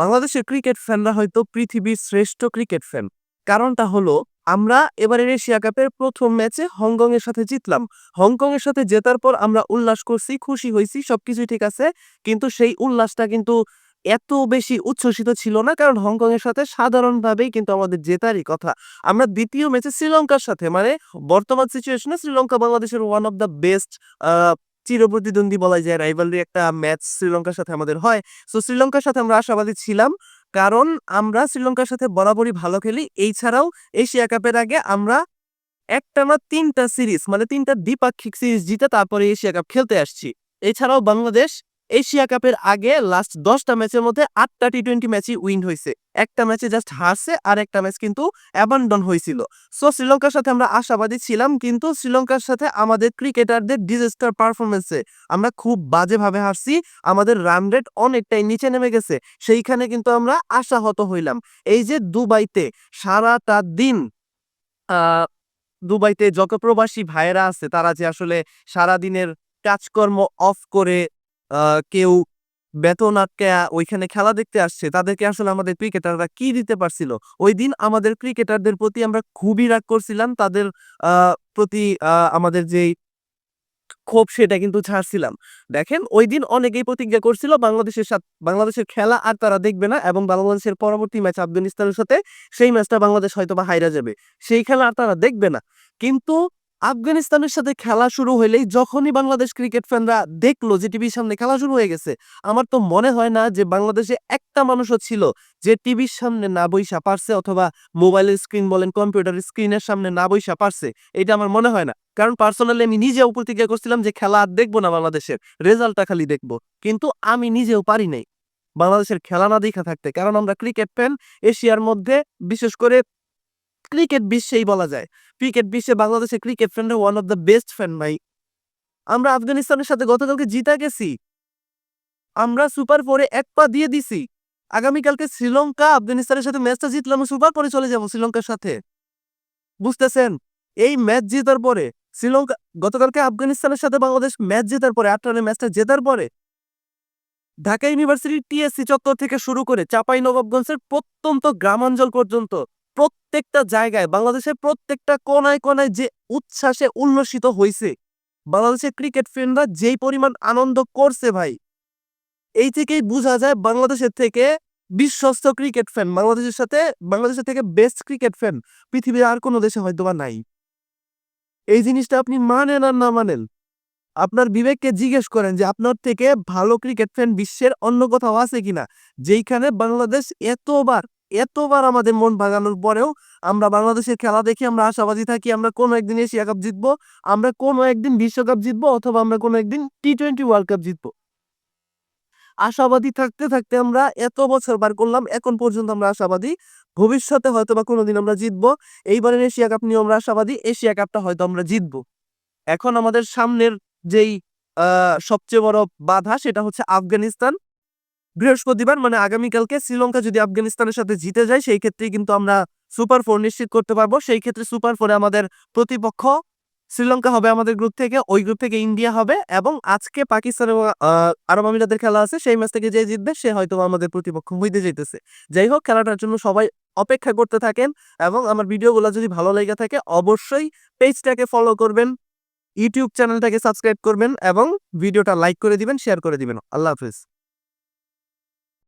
বাংলাদেশের ক্রিকেট ফ্যানরা হয়তো পৃথিবীর শ্রেষ্ঠ ক্রিকেট ফ্যান। কারণটা হলো, আমরা এবারের এশিয়া কাপের প্রথম ম্যাচে হংকং এর সাথে জিতলাম। হংকং এর সাথে জেতার পর আমরা উল্লাস করছি, খুশি হয়েছি, সবকিছুই ঠিক আছে। কিন্তু সেই উল্লাসটা কিন্তু এত বেশি উচ্ছ্বসিত ছিল না, কারণ হংকং এর সাথে সাধারণভাবেই কিন্তু আমাদের জেতারই কথা। আমরা দ্বিতীয় ম্যাচে শ্রীলঙ্কার সাথে মানে বর্তমান সিচুয়েশনে শ্রীলঙ্কা বাংলাদেশের ওয়ান অফ দ্য বেস্ট চিরপ্রতিদ্বন্দ্বী বলা যায় রাইভালরি একটা ম্যাচ শ্রীলঙ্কার সাথে আমাদের হয়। সো শ্রীলঙ্কার সাথে আমরা আশাবাদী ছিলাম, কারণ আমরা শ্রীলঙ্কার সাথে বরাবরই ভালো খেলি। এছাড়াও এশিয়া কাপের আগে আমরা একটা না তিনটা সিরিজ মানে তিনটা দ্বিপাক্ষিক সিরিজ জিতে তারপরে এশিয়া কাপ খেলতে আসছি। এছাড়াও বাংলাদেশ এশিয়া কাপের আগে লাস্ট দশটা ম্যাচের মধ্যে আটটা টি টোয়েন্টি ম্যাচই উইন হয়েছে একটা ম্যাচে জাস্ট হারছে আর একটা ম্যাচ কিন্তু অ্যাবান্ডন হয়েছিল সো শ্রীলঙ্কার সাথে আমরা আশাবাদী ছিলাম, কিন্তু শ্রীলঙ্কার সাথে আমাদের ক্রিকেটারদের ডিজাস্টার পারফরমেন্সে আমরা খুব বাজেভাবে হারছি। আমাদের রান রেট অনেকটাই নিচে নেমে গেছে। সেইখানে কিন্তু আমরা আশাহত হইলাম। এই যে দুবাইতে সারাটা দিন দুবাইতে যত প্রবাসী ভাইয়েরা আছে, তারা যে আসলে সারা দিনের কাজকর্ম অফ করে কেউ বেতন আটকে ওইখানে খেলা দেখতে আসছে, তাদেরকে আসলে আমাদের ক্রিকেটাররা কি দিতে পারছিল? ওই দিন আমাদের ক্রিকেটারদের প্রতি আমরা খুবই রাগ করছিলাম, তাদের প্রতি আমাদের যেই ক্ষোভ সেটা কিন্তু ছাড়ছিলাম। দেখেন, ওই দিন অনেকেই প্রতিজ্ঞা করছিল বাংলাদেশের সাথে, বাংলাদেশের খেলা আর তারা দেখবে না এবং বাংলাদেশের পরবর্তী ম্যাচ আফগানিস্তানের সাথে সেই ম্যাচটা বাংলাদেশ হয়তো বা হাইরা যাবে। সেই খেলা আর তারা দেখবে না। কিন্তু আফগানিস্তানের সাথে খেলা শুরু হইলেই যখনই বাংলাদেশ ক্রিকেট ফ্যানরা দেখল যে টিভির সামনে খেলা শুরু হয়ে গেছে, আমার তো মনে হয় না যে বাংলাদেশে একটা মানুষও ছিল যে টিভির সামনে না বইসা পারছে অথবা মোবাইলের স্ক্রিন বলেন কম্পিউটার স্ক্রিনের সামনে না বইসা পারছে, এটা আমার মনে হয় না। কারণ পার্সোনালি আমি নিজেও প্রতিজ্ঞা করছিলাম যে খেলা আর দেখব না বাংলাদেশের, রেজাল্টটা খালি দেখব। কিন্তু আমি নিজেও পারি নাই বাংলাদেশের খেলা না দেখা থাকতে, কারণ আমরা ক্রিকেট ফ্যান এশিয়ার মধ্যে, বিশেষ করে ক্রিকেট বিশ্বেই বলা যায়। ক্রিকেট বিশ্বে বাংলাদেশের cricket ফ্যানরা one of the best fan ভাই। আমরা আফগানিস্তানের সাথে গতকালকে জিতা গেছি। আমরা সুপার ফোরে এক পা দিয়ে দিছি। আগামীকালকে শ্রীলঙ্কা আফগানিস্তানের সাথে ম্যাচটা জিতলাম সুপার ফোরে চলে যাব শ্রীলঙ্কার সাথে। বুঝতেছেন? এই ম্যাচ জেতার পরে, শ্রীলঙ্কা গতকালকে আফগানিস্তানের সাথে বাংলাদেশ ম্যাচ জেতার পরে, আট রানের ম্যাচটা জেতার পরে, ঢাকা ইউনিভার্সিটির টিএসসি চত্বর থেকে শুরু করে চাপাই নবাবগঞ্জের প্রত্যন্ত গ্রামাঞ্চল পর্যন্ত প্রত্যেকটা জায়গায়, বাংলাদেশের প্রত্যেকটা কোনায় কোনায় যে উচ্ছ্বাসে উল্লসিত হয়েছে বাংলাদেশের ক্রিকেট ফ্যানরা যেই পরিমাণ আনন্দ করছে ভাই, এই থেকেই বোঝা যায় বাংলাদেশের থেকে বিশ্বস্ত ক্রিকেট ফ্যান, বাংলাদেশের সাথে, বাংলাদেশের থেকে বেস্ট ক্রিকেট ফ্যান পৃথিবীর আর কোনো দেশে হয়তো বা নাই। এই জিনিসটা আপনি মানেন আর না মানেন, আপনার বিবেককে জিজ্ঞেস করেন যে আপনার থেকে ভালো ক্রিকেট ফ্যান বিশ্বের অন্য কোথাও আছে কিনা, যেইখানে বাংলাদেশ এতবার এতবার আমাদের মন ভাঙানোর পরেও আমরা বাংলাদেশের খেলা দেখে আমরা আশাবাদী থাকি আমরা কোনো একদিন এশিয়া কাপ জিতবো, আমরা কোনো একদিন বিশ্বকাপ জিতবো অথবা আমরা কোনো একদিন টি টোয়েন্টি ওয়ার্ল্ড কাপ জিতবো। আশাবাদী থাকতে থাকতে আমরা এত বছর বার করলাম, এখন পর্যন্ত আমরা আশাবাদী। ভবিষ্যতে হয়তো বা কোনোদিন আমরা জিতবো, এইবারের এশিয়া কাপ নিয়ে আমরা আশাবাদী, এশিয়া কাপটা হয়তো আমরা জিতবো। এখন আমাদের সামনের যেই সবচেয়ে বড় বাধা সেটা হচ্ছে আফগানিস্তান। বৃহস্পতিবার মানে আগামীকালকে শ্রীলঙ্কা যদি আফগানিস্তানের সাথে জিতে যায়, সেই ক্ষেত্রে কিন্তু আমরা সুপার ফোর নিশ্চিত করতে পারব। সেই ক্ষেত্রে সুপার ফোরে আমাদের প্রতিপক্ষ শ্রীলঙ্কা হবে আমাদের গ্রুপ থেকে, ওই গ্রুপ থেকে ইন্ডিয়া হবে এবং আজকে পাকিস্তান এবং আরব আমিরাতের খেলা আছে, সেই ম্যাচ থেকে যে জিতবে, সে হয়তো আমাদের প্রতিপক্ষ হইতে যেতেছে যাই হোক, খেলাটার জন্য সবাই অপেক্ষা করতে থাকেন এবং আমার ভিডিওগুলো যদি ভালো লেগে থাকে, অবশ্যই পেজটাকে ফলো করবেন, ইউটিউব চ্যানেলটাকে সাবস্ক্রাইব করবেন এবং ভিডিওটা লাইক করে দিবেন শেয়ার করে দিবেন। আল্লাহ হাফিজ।